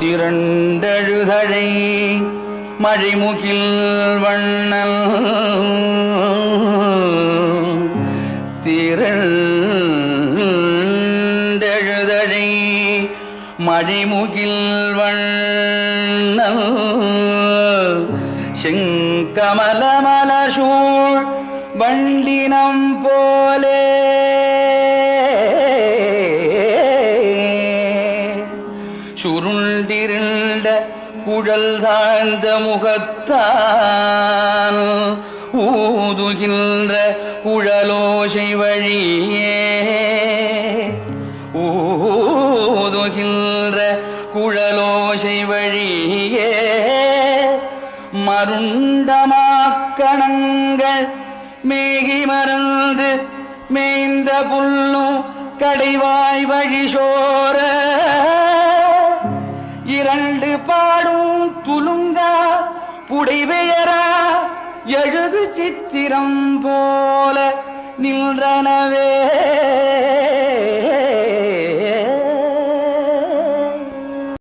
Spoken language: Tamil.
திரண்டழுதழை மழைமுகில் வண்ணல். திரண்டழுதழை மழைமுகில் வண்ணல். செங்கமல மலசூழ் வண்டினம் போ சுருண்டிருண்ட குழல் தாழ்ந்த முகத்தான் ஊதுகின்ற குழலோசை வழியே ஊதுகின்ற குழலோசை வழியே மருண்டமாக்கணங்கள் மேகி மறந்து மேய்ந்த புல்லும் கடைவாய் வழி சோர இரண்டு பாடும் துலுங்கா புடைபெயரா எழுது சித்திரம் போல நின்றனவே